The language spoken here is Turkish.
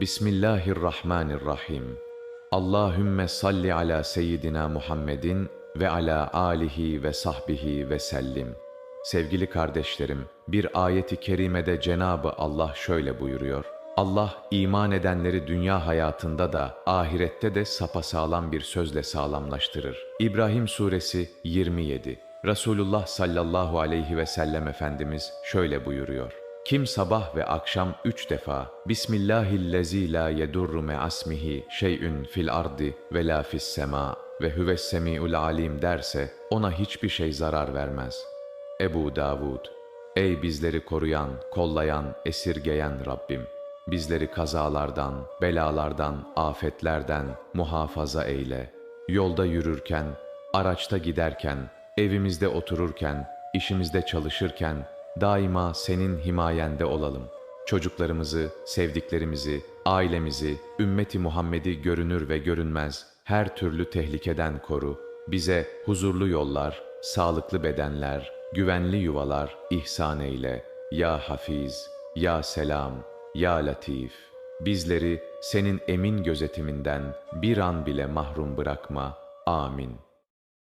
Bismillahirrahmanirrahim. Allahümme salli ala seyyidina Muhammedin ve ala alihi ve sahbihi ve sellim. Sevgili kardeşlerim, bir ayeti kerimede Cenabı Allah şöyle buyuruyor. Allah iman edenleri dünya hayatında da ahirette de sapasağlam bir sözle sağlamlaştırır. İbrahim Suresi 27 Resulullah sallallahu aleyhi ve sellem Efendimiz şöyle buyuruyor. Kim sabah ve akşam üç defa Bismillahillezî la yedurru me'asmihi şey'ün fil ardi ve la fis sema ve huves semi'ul alim derse ona hiçbir şey zarar vermez. Ebu Davud Ey bizleri koruyan, kollayan, esirgeyen Rabbim! Bizleri kazalardan, belalardan, afetlerden muhafaza eyle. Yolda yürürken, araçta giderken, evimizde otururken, işimizde çalışırken daima senin himayende olalım. Çocuklarımızı, sevdiklerimizi, ailemizi, ümmeti Muhammed'i görünür ve görünmez her türlü tehlikeden koru. Bize huzurlu yollar, sağlıklı bedenler, güvenli yuvalar ihsan eyle. Ya Hafiz, Ya Selam, Ya Latif. Bizleri senin emin gözetiminden bir an bile mahrum bırakma. Amin.